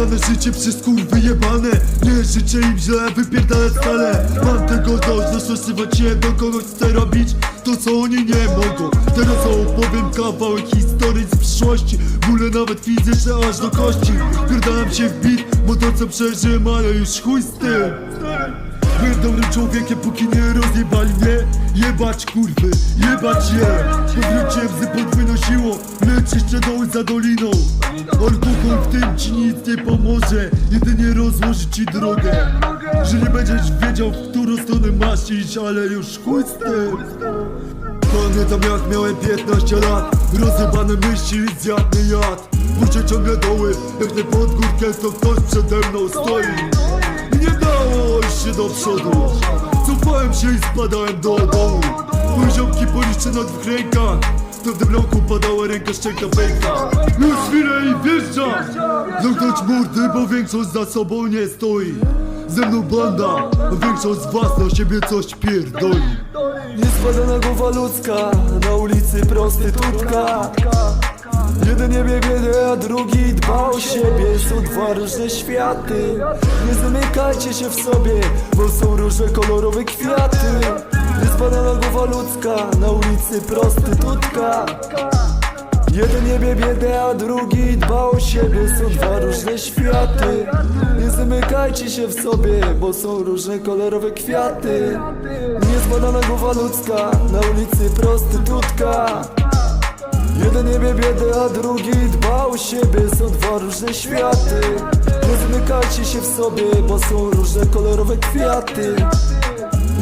Zjebane życie przez kur wyjebane. Nie życzę im źle, wypierdalać stale. Mam tego dość, zastosować się do kogoś chce robić To co oni nie mogą. Teraz opowiem kawałek historii z przyszłości. Bóle nawet fizyczne aż do kości. Pierdalam się w bit, bo to co przeżyłem Ale już chuj z tym Byłem dobrym człowiekiem, póki nie rozjebali mnie. Jebać kurwy, jebać je. Powróciłem z podwójną siłą Lecz jeszcze doły za doliną. Alkohol w tym ci nic nie pomoże. Jedynie rozłoży ci drogę. Że nie będziesz wiedział, w którą stronę masz iść Ale już chuj z tym. Pamiętam jak miałem 15 lat. Rozjebane myśli, zjadny jad. Muszę ciągle doły. Jak pod górkę, to ktoś przede mną stoi się do przodu. Cofałem się i spadałem do dołu Mój ziomki policzę na dwóch rękach. W pewnym roku padała ręka szczęka pęka Już chwilę i wjeżdża. Zamknąć mordy, bo większość za sobą nie stoi. Ze mną banda, a większość z was na siebie coś pierdoli. Niespadana głowa ludzka, na ulicy prostytutka Jeden nie wie biedę, a drugi dba o siebie. Są dwa różne światy. Nie zamykajcie się w sobie, bo są różne kolorowe kwiaty. Niespadana głowa ludzka, na ulicy prostytutka. Jeden nie wie biedę, a drugi dba o siebie. Są dwa różne światy. Nie zamykajcie się w sobie, bo są różne kolorowe kwiaty. Niezbadana głowa ludzka, na ulicy prostytutka Biedę, a drugi dba o siebie. Są dwa różne światy. Nie zamykajcie się w sobie, bo są różne kolorowe kwiaty.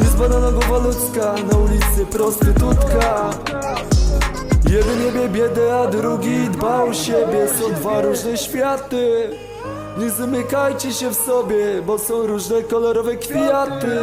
Niezbadana głowa ludzka, na ulicy prostytutka. Jeden nie wie biedę, a drugi dba o siebie. Są dwa różne światy. Nie zamykajcie się w sobie, bo są różne kolorowe kwiaty